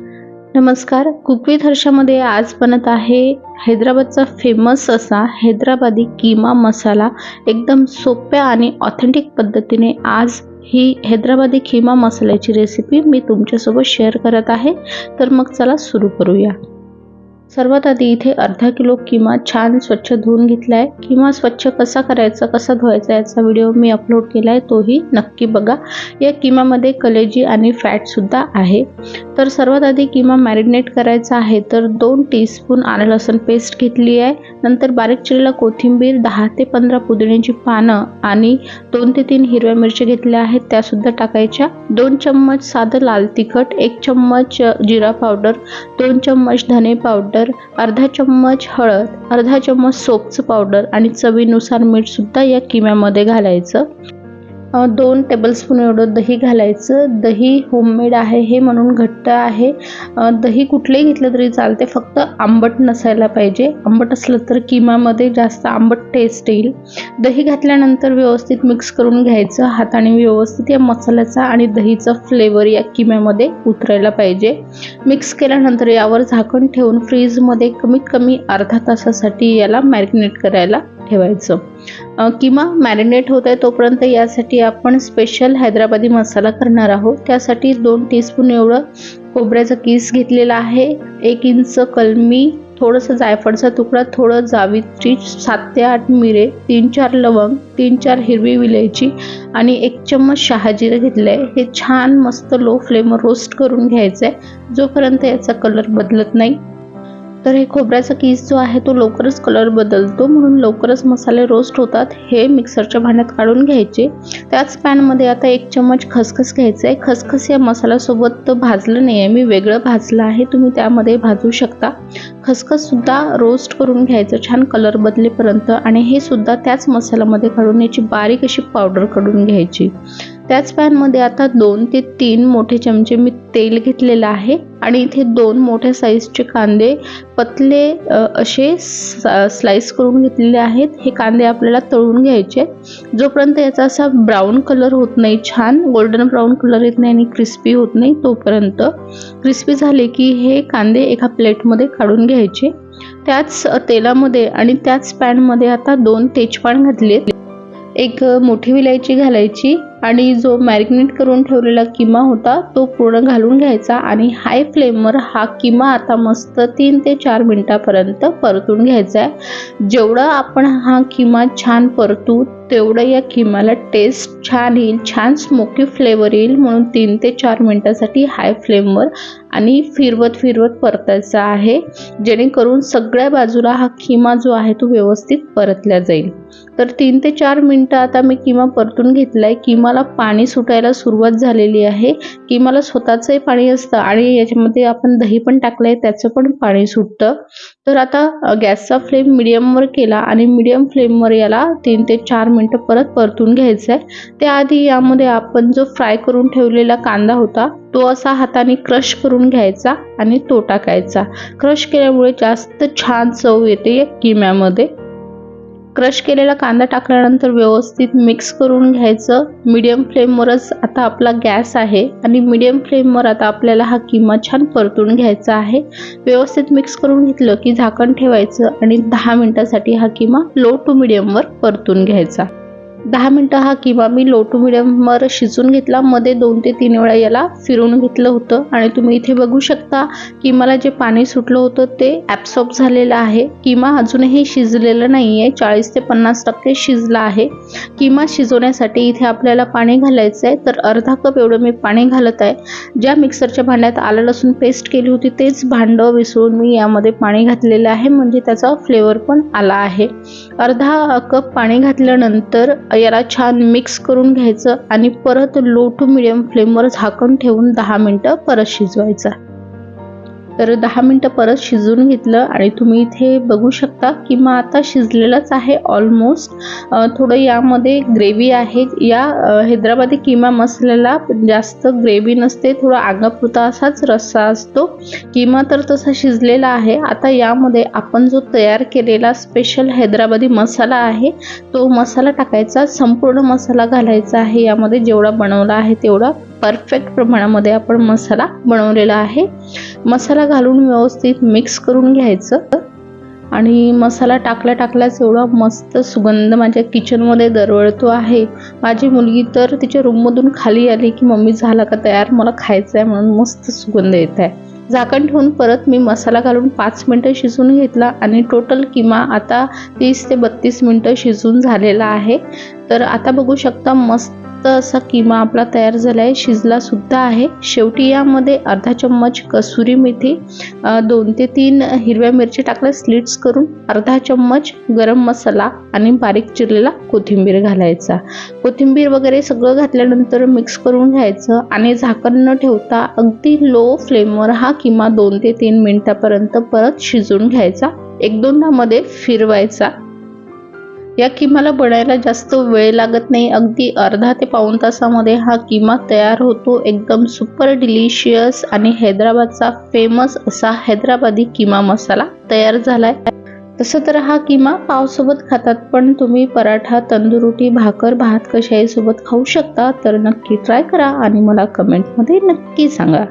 नमस्कार कुकविथ हर्षामध्ये आज बनत आहे हैदराबादचा फेमस असा हैदराबादी किमा मसाला एकदम सोप्या आणि ऑथेंटिक पद्धतीने आज ही हैदराबादी किमा मसाल्याची रेसिपी मी तुमच्यासोबत शेअर करत आहे. तर मग चला सुरू करूया. सर्वात आधी इथे अर्धा किलो किमा छान स्वच्छ धुवून घेतला आहे किमा स्वच्छ कसा करायचा कसा धुवायचा याचा व्हिडिओ मी अपलोड केला आहे तोही नक्की बघा. या किमामध्ये कलेजी आणि फॅटसुद्धा आहे. तर सर्वात आधी किमा मॅरिनेट करायचा आहे तर दोन टीस्पून आलं लसूण पेस्ट घेतली आहे. नंतर बारीक चिरलेला कोथिंबीर दहा ते पंधरा पुदिन्याची पानं आणि दोन ते तीन हिरव्या मिरच्या घेतल्या आहेत त्यासुद्धा टाकायच्या. दोन चम्मच साधं लाल तिखट एक चम्मच जिरा पावडर दोन चम्मच धने पावडर अर्धा चम्मच हळद अर्धा चम्मच सोपचं पावडर आणि चवीनुसार मीठसुद्धा या किम्यामध्ये घालायचं. दोन टेबलस्पून एवढं दही घालायचं. दही होममेड आहे हे म्हणून घट्ट आहे. दही कुठलंही घेतलं तरी चालते. फक्त आंबट नसायला पाहिजे. आंबट असलं तर किमामध्ये जास्त आंबट टेस्ट येईल. दही घातल्यानंतर व्यवस्थित मिक्स करून घ्यायचं. हाताने व्यवस्थित या मसाल्याचा आणि दहीचा फ्लेवर या किम्यामध्ये उतरायला पाहिजे. मिक्स केल्यानंतर यावर झाकण ठेवून फ्रीजमध्ये कमीत कमी अर्धा तासासाठी याला मॅरिनेट करायला ठेवायचं. किंवा मॅरिनेट होत आहे तोपर्यंत यासाठी आपण स्पेशल हैदराबादी मसाला करणार आहोत. त्यासाठी दोन टीस्पून एवढं खोबऱ्याचा किस घेतलेला आहे. एक इंच कलमी थोडंसं जायफळचा तुकडा थोडं जावीत्री सात ते आठ मिरे तीन चार लवंग तीन चार हिरवी विलायची आणि एक चम्मच शहाजिरं घेतलं आहे हे छान मस्त लो फ्लेमवर रोस्ट करून घ्यायचं आहे जोपर्यंत याचा कलर बदलत नाही तर हे खोबऱ्याचा कीस जो आहे तो लवकरच कलर बदलतो. म्हणून लवकरच मसाले रोस्ट होतात. हे मिक्सरच्या भांड्यात काढून घ्यायचे. त्याच पॅनमध्ये आता एक चम्मच खसखस घ्यायचं आहे खसखस या मसाल्यासोबत भाजलं नाही आहे मी वेगळं भाजलं आहे. तुम्ही त्यामध्ये भाजू शकता. खसखससुद्धा रोस्ट करून घ्यायचं. छान कलर बदलेपर्यंत. आणि हे सुद्धा त्याच मसाल्यामध्ये काढून याची बारीक अशी पावडर काढून घ्यायची. त्याच पॅनमध्ये आता दोन ते तीन मोठे चमचे मी तेल घेतलेलं आहे आणि इथे दोन मोठ्या साईजचे कांदे पतले असे स्लाइस करून घेतलेले आहेत. हे कांदे आपल्याला तळून घ्यायचे जोपर्यंत याचा असा ब्राऊन कलर होत नाही छान गोल्डन ब्राऊन कलर येत नाही आणि क्रिस्पी होत नाही तोपर्यंत क्रिस्पी झाले की हे कांदे एका प्लेटमध्ये काढून घ्यायचे. त्याच तेलामध्ये आणि त्याच पॅनमध्ये आता दोन तेजपान घातले एक मोठी विलायची घालायची. आणि जो मॅरिनेट करून ठेवलेला किमा होता तो पूर्ण घालून घ्यायचा आणि हाय फ्लेमवर हा किमा आता मस्त तीन ते चार मिनटापर्यंत परतून घ्यायचा आहे. जेवढं आपण हा किमा छान परतू तेवढं या किमाला टेस्ट छान येईल छान स्मोकी फ्लेवर येईल म्हणून तीन ते चार मिनटासाठी हाय फ्लेमवर आणि फिरवत फिरवत परतायचा आहे. जेणेकरून सगळ्या बाजूला हा किमा जो आहे तो व्यवस्थित परतला जाईल. तर तीन ते चार मिनटं आता मी किमा परतून घेतला आहे मला पाणी सुटायला सुरुवात झालेली आहे की मला स्वतःचंही पाणी असतं आणि याच्यामध्ये आपण दही पण टाकलं आहे त्याचं पण पाणी सुटतं. तर आता गॅसचा फ्लेम मिडियमवर केला आणि मिडियम फ्लेमवर याला तीन ते चार मिनटं परत परतून घ्यायचं आहे त्याआधी यामध्ये आपण जो फ्राय करून ठेवलेला कांदा होता तो असा हाताने क्रश करून घ्यायचा आणि तो टाकायचा. क्रश केल्यामुळे जास्त छान चव येते या किम्यामध्ये. क्रश केलेला कांदा टाकल्यानंतर व्यवस्थित मिक्स करून घ्यायचं. मीडियम फ्लेमवरच आता आपला गॅस आहे आणि मीडियम फ्लेमवर आता आपल्याला हा किमा छान परतून घ्यायचा आहे. व्यवस्थित मिक्स करून घेतलं की झाकण ठेवायचं आणि दहा मिनटासाठी हा किमा लो टू मीडियमवर परतून घ्यायचा. दहा मिनटं हा किंवा मी लो टू मिडियमवर शिजून घेतला. मध्ये दोन ते तीन वेळा याला फिरून घेतलं होतं. आणि तुम्ही इथे बघू शकता की मला जे पाणी सुटलं होतं ते ॲब्सॉर्ब झालेलं आहे. किंवा अजूनही शिजलेलं नाही आहे चाळीस ते पन्नास टक्के शिजलं आहे. किंवा शिजवण्यासाठी इथे आपल्याला पाणी घालायचं आहे तर अर्धा कप एवढं मी पाणी घालत आहे. ज्या मिक्सरच्या भांड्यात आलं लसूण पेस्ट केली होती तेच भांडं विसळून मी यामध्ये पाणी घातलेलं आहे. म्हणजे त्याचा फ्लेवर पण आला आहे. अर्धा कप पाणी घातल्यानंतर याला छान मिक्स करून घ्यायचं आणि परत लो टू मिडियम फ्लेमवर झाकण ठेवून दहा मिनटं परत शिजवायचं. तर दहा मिनटं परत शिजवून घेतलं आणि तुम्ही इथे बघू शकता की मग आता शिजलेलंच आहे ऑलमोस्ट थोडं यामध्ये ग्रेव्ही आहे. या हैदराबादी किमा मसाल्याला जास्त ग्रेव्ही नसते थोडा आगापुरता असाच रस्सा असतो. किमा तर तसा शिजलेला आहे. आता यामध्ये आपण जो तयार केलेला स्पेशल हैदराबादी मसाला आहे तो मसाला टाकायचा संपूर्ण मसाला घालायचा आहे. यामध्ये जेवढा बनवला आहे तेवढा. परफेक्ट प्रमाणामध्ये आपण मसाला बनवलेला आहे. मसाला घालून व्यवस्थित मिक्स करून घ्यायचं. आणि मसाला टाकल्या टाकल्याच एवढा मस्त सुगंध माझ्या किचनमध्ये दरवळतो आहे. माझी मुलगी तर तिच्या रूममधून खाली आली की मम्मी झाला का तयार? मला खायचं आहे म्हणून मस्त सुगंध येत आहे. झाकण ठेवून परत मी मसाला घालून पाच मिनटं शिजून घेतला आणि टोटल किमा आता तीस ते बत्तीस मिनटं शिजून झालेला आहे. तर आता बघू शकता मस्त असा किमा आपला तयार झाला आहे शिजला सुद्धा आहे. शेवटी यामध्ये अर्धा चम्मच कसुरी मेथी दोन ते तीन हिरव्या मिरची टाकल्या स्लिट्स करून अर्धा चम्मच गरम मसाला आणि बारीक चिरलेला कोथिंबीर घालायचा. कोथिंबीर वगैरे सगळं घातल्यानंतर मिक्स करून घ्यायचं आणि झाकण न ठेवता अगदी लो फ्लेमवर हा किमा दोन ते तीन मिनिटापर्यंत परत शिजवून घ्यायचा. एक दोनदा मध्ये फिरवायचा. या किमाला बनायला जास्त वेळ लागत नाही. अगदी अर्धा ते पाऊण तासामध्ये हा किमा तयार होतो. एकदम सुपर डिलिशियस आणि हैदराबादचा फेमस असा हैदराबादी किमा मसाला तयार झालाय. तसं तर हा किमा पावसोबत खातात पण तुम्ही पराठा तंदुरुटी भाकर भात कशाही सोबत खाऊ शकता. तर नक्की ट्राय करा आणि मला कमेंटमध्ये नक्की सांगा.